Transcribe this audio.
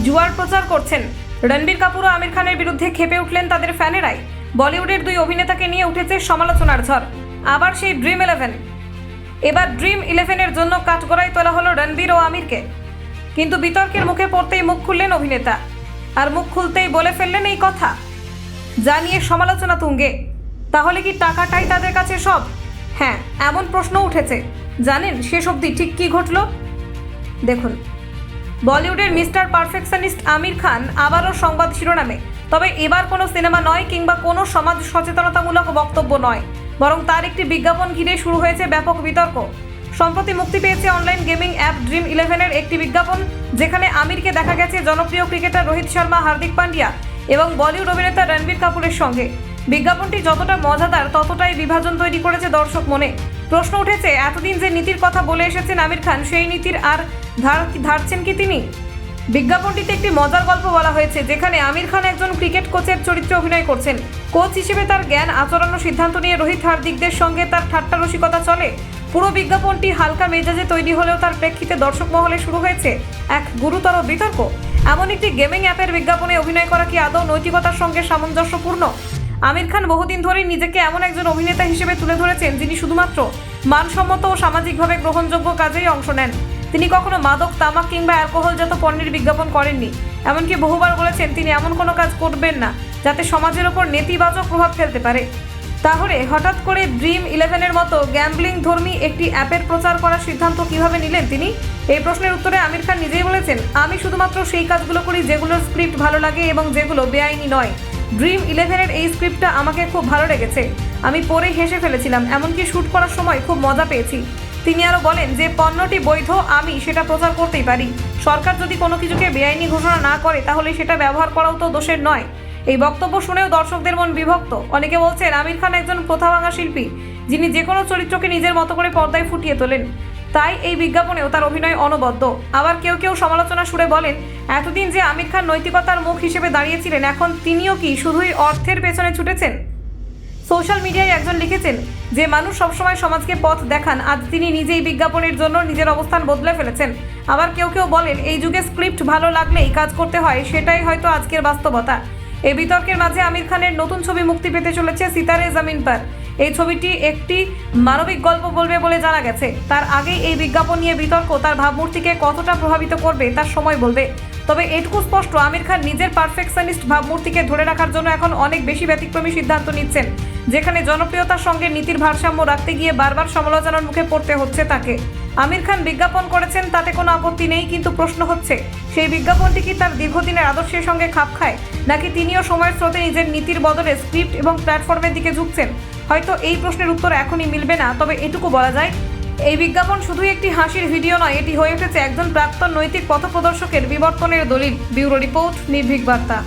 জুয়ার প্রচার করছেন। রণবীর কাপুর ও আমির খানের বিরুদ্ধে খেপে উঠলেন তাদের ফ্যানেরাই। বলিউডের দুই অভিনেতাকে নিয়ে উঠেছে সমালোচনার ঝড়। আবার সেই ড্রিম ইলেভেন এবার ড্রিম ইলেভেনের জন্য কাঠগড়ায় তোলা হলো রণবীর ও আমিরকে। কিন্তু বিতর্কের মুখে পড়তেই মুখ খুললেন অভিনেতা। আর মুখ খুলতেই বলে ফেললেন এই কথা। যা নিয়ে সমালোচনা তুঙ্গে। তাহলে কি টাকাটাই তাদের কাছে সব? হ্যাঁ এমন প্রশ্ন উঠেছে। জানেন শেষ অবধি ঠিক কী ঘটল? দেখুন। বলিউডের মিস্টার পারফেকশনিস্ট আমির খান আবারও সংবাদ শিরোনামে। তবে এবার কোনো সিনেমা নয় কিংবা কোনো সমাজ সচেতনতামূলক বক্তব্য নয়, বরং তার একটি বিজ্ঞাপন ঘিরে শুরু হয়েছে ব্যাপক বিতর্ক। সম্প্রতি মুক্তি পেয়েছে অনলাইন গেমিং অ্যাপ ড্রিম ইলেভেনের একটি বিজ্ঞাপন, যেখানে আমিরকে দেখা গেছে জনপ্রিয় ক্রিকেটার রোহিত শর্মা, হার্দিক পান্ডিয়া এবং বলিউড অভিনেতা রণবীর কাপুরের সঙ্গে। বিজ্ঞাপনটি যতটা মজাদার, ততটাই বিভাজন তৈরি করেছে দর্শক মনে। প্রশ্ন উঠেছে, এতদিন যে নীতির কথা বলে এসেছেন আমির খান, সেই নীতির আর ধার ধারছেন কি তিনি? বিজ্ঞাপনটিতে একটি মজার গল্প বলা হয়েছে, যেখানে আমির খান একজন ক্রিকেট কোচের চরিত্রে অভিনয় করছেন। কোচ হিসেবে তার জ্ঞান, আচরণ ও সিদ্ধান্ত নিয়ে রোহিত হার্দিকদের সঙ্গে তার ঠাট্টা রসিকতা চলে। পুরো বিজ্ঞাপনটি হালকা মেজাজে তৈরি হলেও তার প্রেক্ষিতে দর্শক মহলে শুরু হয়েছে এক গুরুতর বিতর্ক। এমন একটি গেমিং অ্যাপের বিজ্ঞাপনে অভিনয় করা কি আদৌ নৈতিকতার সঙ্গে সামঞ্জস্যপূর্ণ? আমির খান বহুদিন ধরেই নিজেকে এমন একজন অভিনেতা হিসেবে তুলে ধরেছেন, যিনি শুধুমাত্র মানসম্মত ও সামাজিকভাবে গ্রহণযোগ্য কাজেই অংশ নেন। তিনি কখনো মাদক, তামাক কিংবা অ্যালকোহলজাত পণ্যের বিজ্ঞাপন করেননি। এমনকি বহুবার বলেছেন, তিনি এমন কোনো কাজ করবেন না যাতে সমাজের ওপর নেতিবাচক প্রভাব ফেলতে পারে। তাহলে হঠাৎ করে ড্রিম ইলেভেনের মতো গ্যাম্বলিং ধর্মী একটি অ্যাপের প্রচার করার সিদ্ধান্ত কীভাবে নিলেন তিনি? এই প্রশ্নের উত্তরে আমির খান নিজেই বলেছেন, আমি শুধুমাত্র সেই কাজগুলো করি যেগুলোর স্ক্রিপ্ট ভালো লাগে এবং যেগুলো বেআইনি নয়। ড্রিম ইলেভেনের এই স্ক্রিপ্টটা আমাকে খুব ভালো লেগেছে। আমি পরে হেসে ফেলেছিলাম, এমনকি শ্যুট করার সময় খুব মজা পেয়েছি। তিনি আরও বলেন যে, পণ্যটি বৈধ, আমি সেটা প্রচার করতেই পারি। সরকার যদি কোনো কিছুকে বেআইনি ঘোষণা না করে, তাহলে সেটা ব্যবহার করাও তো দোষের নয়। এই বক্তব্য শুনেও দর্শকদের মন বিভক্ত। অনেকে বলছেন, আমির খান একজন প্রথাভাঙা শিল্পী, যিনি যে কোনো চরিত্রকে নিজের মতো করে পর্দায় ফুটিয়ে তোলেন। তাই এই বিজ্ঞাপনেও তার অভিনয় অনবদ্য। আবার কেউ কেউ সমালোচনা সুরে বলেন, এতদিন যে আমির খান নৈতিকতার মুখ হিসেবে দাঁড়িয়েছিলেন, এখন তিনিও কি শুধুই অর্থের পেছনে ছুটেছেন? সোশ্যাল মিডিয়ায় একজন লিখেছেন, যে মানুষ সবসময় সমাজকে পথ দেখান, আজ তিনি নিজেই বিজ্ঞাপনের জন্য নিজের অবস্থান বদলে ফেলেছেন। আবার কেউ কেউ বলেন, এই যুগে স্ক্রিপ্ট ভালো লাগলেই কাজ করতে হয়, সেটাই হয়তো আজকের বাস্তবতা। এই বিতর্কের মাঝে আমির খানের নতুন ছবি মুক্তি পেতে চলেছে সিতারে জামিন পার। এই ছবিটি একটি মানবিক গল্প বলবে বলে জানা গেছে। তার আগেই এই বিজ্ঞাপন নিয়ে বিতর্ক, তার ভাবমূর্তিকে কতটা প্রভাবিত করবে তার সময় বলবে। তবে এটুকু স্পষ্ট, আমির খান নিজের পারফেকশনিস্ট ভাবমূর্তিকে ধরে রাখার জন্য এখন অনেক বেশি ব্যতিক্রমী সিদ্ধান্ত নিচ্ছেন, যেখানে জনপ্রিয়তার সঙ্গে নীতির ভারসাম্য রাখতে গিয়ে বারবার সমালোচনার মুখে পড়তে হচ্ছে তাকে। আমির খান বিজ্ঞাপন করেছেন, তাতে কোনো আপত্তি নেই কিন্তু প্রশ্ন হচ্ছে, সেই বিজ্ঞাপনটি কি তার দীর্ঘদিনের আদর্শের সঙ্গে খাপ খায়, নাকি তিনিও সময়ের স্রোতে নিজের নীতির বদলে স্ক্রিপ্ট এবং প্ল্যাটফর্মের দিকে ঝুঁকছেন? হয়তো এই প্রশ্নের উত্তর এখনই মিলবে না, তবে এটুকু বলা যায়, এই বিজ্ঞাপন শুধুই একটি হাসির ভিডিও নয়, এটি হয়ে উঠেছে একজন প্রাক্তন নৈতিক পথপ্রদর্শকের বিবর্তনের দলিল। ব্যুরো রিপোর্ট, নির্ভীক বার্তা।